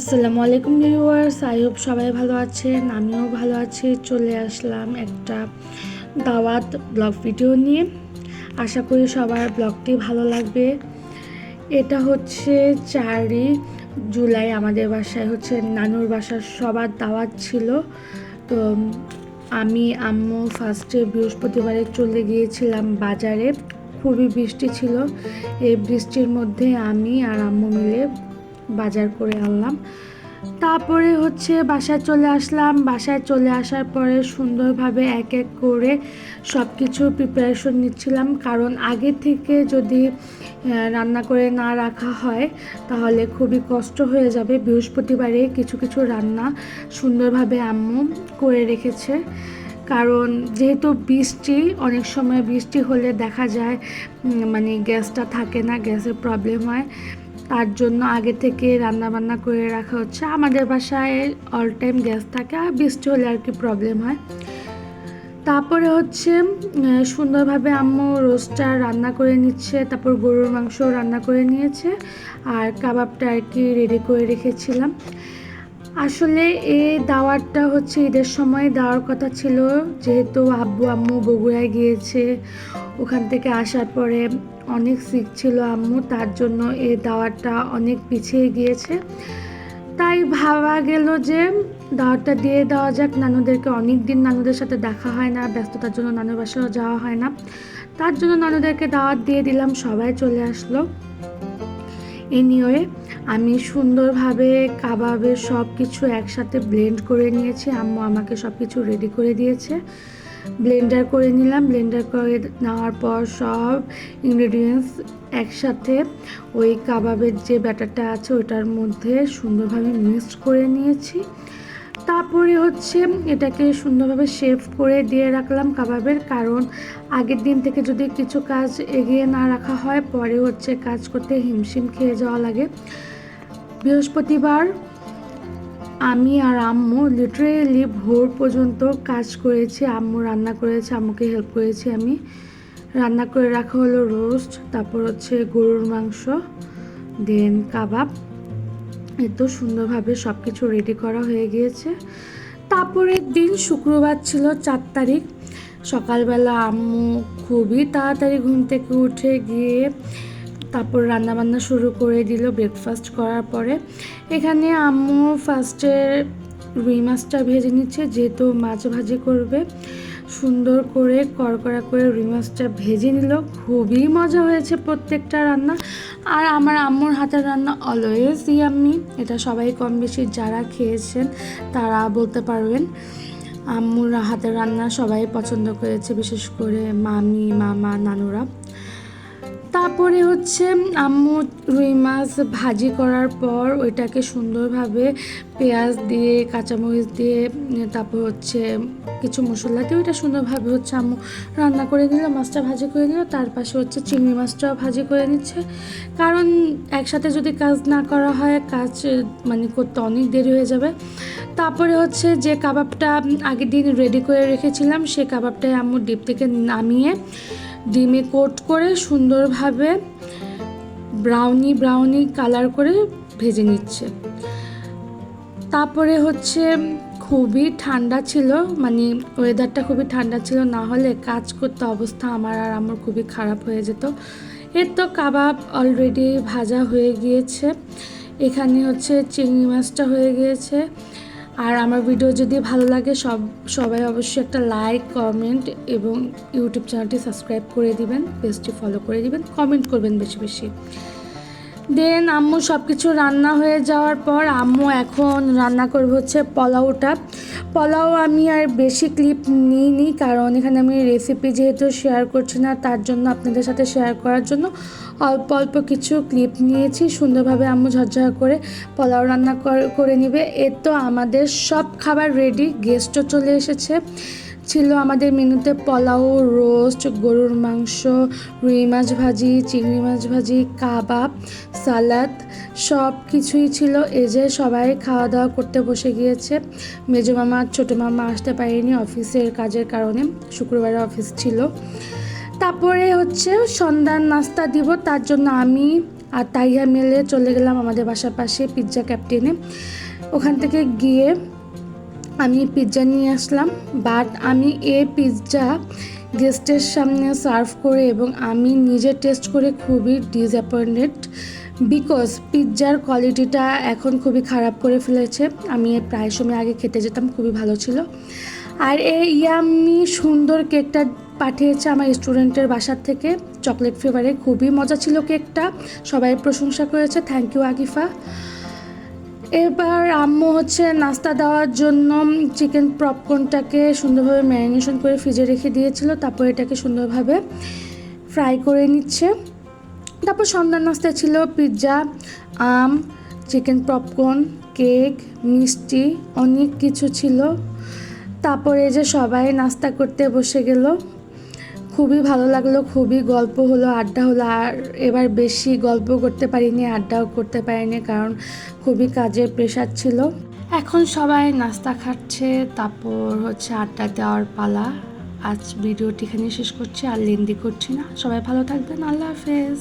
আসসালামু আলাইকুম viewers, I hope সবাই ভালো আছেন, আমিও ভালো আছি। চলে আসলাম একটা দাওয়াত ব্লগ ভিডিও নিয়ে। আশা করি সবার ব্লগটি ভালো লাগবে। এটা হচ্ছে চারই জুলাই, আমাদের বাসায় হচ্ছে নানুর বাসার সবার দাওয়াত ছিল। তো আমি, আম্মু ফার্স্টে বৃহস্পতিবারে চলে গিয়েছিলাম বাজারে। খুবই বৃষ্টি ছিল। এই বৃষ্টির মধ্যে আমি আর আম্মু মিলে বাজার করে আনলাম। তারপরে হচ্ছে বাসায় চলে আসলাম। বাসায় চলে আসার পরে সুন্দরভাবে এক এক করে সব কিছু প্রিপারেশন নিচ্ছিলাম। কারণ আগে থেকে যদি রান্না করে না রাখা হয়, তাহলে খুবই কষ্ট হয়ে যাবে। বৃহস্পতিবারে কিছু কিছু রান্না সুন্দরভাবে আম্মু করে রেখেছে। কারণ যেহেতু বৃষ্টি, অনেক সময় বৃষ্টি হলে দেখা যায় মানে গ্যাসটা থাকে না, গ্যাসের প্রবলেম হয়। তার জন্য আগে থেকে রান্না বান্না করে রাখা হচ্ছে। আমাদের বাসায় অল টাইম গ্যাস থাকে আর বৃষ্টি হলে আর কি প্রবলেম হয়। তারপরে হচ্ছে সুন্দরভাবে আম্মু রোস্টার রান্না করে নিচ্ছে, তারপর গরুর মাংস রান্না করে নিয়েছে, আর কাবাবটা আর কি রেডি করে রেখেছিলাম। আসলে এই দাওয়াতটা হচ্ছে ঈদের সময় দেওয়ার কথা ছিল। যেহেতু আব্বু আম্মু বগুড়ায় গিয়েছে, ওখান থেকে আসার পরে অনেক সিক ছিল আম্মু, তার জন্য এই দাওয়াতটা অনেক পিছিয়ে গিয়েছে। তাই ভাবা গেল যে দাওয়াতটা দিয়ে দেওয়া যাক। নানুদেরকে অনেক দিন নানুদের সাথে দেখা হয় না, ব্যস্ততার জন্য নানুর বাসাও যাওয়া হয় না। তার জন্য নানুদেরকে দাওয়াত দিয়ে দিলাম, সবাই চলে আসলো। এনিওয়ে আমি সুন্দরভাবে কাবাবের সব কিছু একসাথে ব্লেন্ড করে নিয়েছি। আম্মু আমাকে সব কিছু রেডি করে দিয়েছে। ব্লেন্ডার করে নিলাম। ব্লেন্ডার করে নেওয়ার পর সব ইনগ্রেডিয়েন্টস একসাথে ওই কাবাবের যে ব্যাটারটা আছে ওটার মধ্যে সুন্দরভাবে মিক্সড করে নিয়েছি। তারপরে হচ্ছে এটাকে সুন্দরভাবে শেভ করে দিয়ে রাখলাম কাবাবের, কারণ আগের দিন থেকে যদি কিছু কাজ এগিয়ে না রাখা হয়, পরে হচ্ছে কাজ করতে হিমশিম খেয়ে যাওয়া লাগে। বৃহস্পতিবার আমি আর আম্মু লিটারেলি ভোর পর্যন্ত কাজ করেছি, আম্মু রান্না করেছে, আম্মুকে হেল্প করেছি আমি। রান্না করে রাখা হলো রোস্ট তারপর হচ্ছে গরুর মাংস দেন কাবাব। এত সুন্দরভাবে সব কিছু রেডি করা হয়ে গিয়েছে। তারপরের দিন শুক্রবার ছিল চার তারিখ। সকালবেলা আম্মু খুবই তাড়াতাড়ি ঘুম থেকে উঠে গিয়ে তারপর রান্নাবান্না শুরু করে দিল ব্রেকফাস্ট করার পরে। এখানে আম্মু ফার্স্টে রুই মাছটা ভেজে নিচ্ছে, যেহেতু মাছ ভাজি করবে। সুন্দর করে কড়কড়া করে রুই মাছটা ভেজে নিল। খুবই মজা হয়েছে প্রত্যেকটা রান্না। আর আমার আম্মুর হাতের রান্না অলওয়েজ ইয়াম্মি এটা সবাই কম বেশি যারা খেয়েছেন, তারা বলতে পারবেন। আম্মুর হাতের রান্না সবাই পছন্দ করেছে, বিশেষ করে মামি, মামা, নানুরা। তারপরে হচ্ছে আম্মু রুই মাছ ভাজি করার পর ওইটাকে সুন্দরভাবে পেঁয়াজ দিয়ে, কাঁচামরিচ দিয়ে, তারপর হচ্ছে কিছু মশলা দিয়ে ওইটা সুন্দরভাবে হচ্ছে আম্মু রান্না করে দিল মাছটা ভাজি করে দিল তার পাশে হচ্ছে চিংড়ি মাছটাও ভাজি করে নিচ্ছে। কারণ একসাথে যদি কাজ না করা হয়, কাজ মানে করতে অনেক দেরি হয়ে যাবে। তারপরে হচ্ছে যে কাবাবটা আগের দিন রেডি করে রেখেছিলাম সেই কাবাবটাই আম্মু ডিপ থেকে নামিয়ে ডিমে কোট করে সুন্দরভাবে ব্রাউনি ব্রাউনি কালার করে ভেজে নিচ্ছে। তারপরে হচ্ছে খুবই ঠান্ডা ছিল মানে ওয়েদারটা খুবই ঠান্ডা ছিল, না হলে কাজ করতে অবস্থা আমার আর আমার খুবই খারাপ হয়ে যেত। এর তো কাবাব অলরেডি ভাজা হয়ে গিয়েছে। এখানে হচ্ছে চিংড়ি মাছটা হয়ে গিয়েছে। আর আমার ভিডিও যদি ভালো লাগে, সব, সবাই অবশ্যই একটা লাইক কমেন্ট এবং ইউটিউব চ্যানেলটি সাবস্ক্রাইব করে দিবেন পেজটি ফলো করে দিবেন কমেন্ট করবেন বেশি বেশি। দেন আম্মু সব কিছু রান্না হয়ে যাওয়ার পর আম্মু এখন রান্না করবে হচ্ছে পোলাওটা। পোলাও আমি আর বেশি ক্লিপ নিইনি কারণ এখানে আমি রেসিপি যেহেতু শেয়ার করছি না, তার জন্য আপনাদের সাথে শেয়ার করার জন্য অল্প অল্প কিছু ক্লিপ নিয়েছি। সুন্দরভাবে আম্মু ঝরঝরা করে পোলাও রান্না কর- নিবে। এ তো আমাদের সব খাবার রেডি গেস্টও চলে এসেছে। ছিল আমাদের মেনুতে পোলাও, রোস্ট, গরুর মাংস, রুই মাছ ভাজি, চিংড়ি মাছ ভাজি, কাবাব, সালাদ, সব কিছুই ছিল। এই যে সবাই খাওয়া দাওয়া করতে বসে গিয়েছে। মেজো মামা ছোটো মামা আসতে পারেনি অফিসের কাজের কারণে, শুক্রবারে অফিস ছিল। তারপরে হচ্ছে সন্ধ্যার নাস্তা দিব, তার জন্য আমি আর তাইয়া মিলে চলে গেলাম আমাদের বাসার পাশে পিৎজা ক্যাপ্টেনে ওখান থেকে গিয়ে আমি পিৎজা নিয়ে আসলাম বাট আমি এই পিৎজা গেস্টের সামনে সার্ভ করে এবং আমি নিজে টেস্ট করে খুবই ডিসঅ্যাপয়েন্টেড বিকজ পিৎজার কোয়ালিটিটা এখন খুবই খারাপ করে ফেলেছে। আমি প্রায় সময় আগে খেতে যেতাম, খুবই ভালো ছিল। আর এই ইয়ামি সুন্দর কেকটা পাঠিয়েছে আমার স্টুডেন্টের বাসার থেকে। চকলেট ফ্লেভারে খুবই মজা ছিল কেকটা সবাই প্রশংসা করেছে। থ্যাংক ইউ আকিফা এবার আম্মু হচ্ছে নাস্তা দেওয়ার জন্য চিকেন পপকর্নটাকে সুন্দরভাবে ম্যারিনেশন করে ফ্রিজে রেখে দিয়েছিল, তারপর এটাকে সুন্দরভাবে ফ্রাই করে নিচ্ছে। তারপর সন্ধ্যার নাস্তা ছিল পিৎজা আম চিকেন পপকর্ন কেক মিষ্টি, অনেক কিছু ছিল। তারপরে যে সবাই নাস্তা করতে বসে গেল। খুবই ভালো লাগল, খুবই গল্প হলো, আড্ডা হলো, আর এবার বেশি গল্প করতে পারিনি, আড্ডাও করতে পারিনি, কারণ খুবই কাজের প্রেশার ছিল। এখন সবাই নাস্তা খাচ্ছে, তারপর হচ্ছে আড্ডা দেওয়ার পালা। আজ ভিডিওটি এখানে শেষ করছি, আর লেন্দি করছি না। সবাই ভালো থাকবেন, আল্লাহ হাফেজ।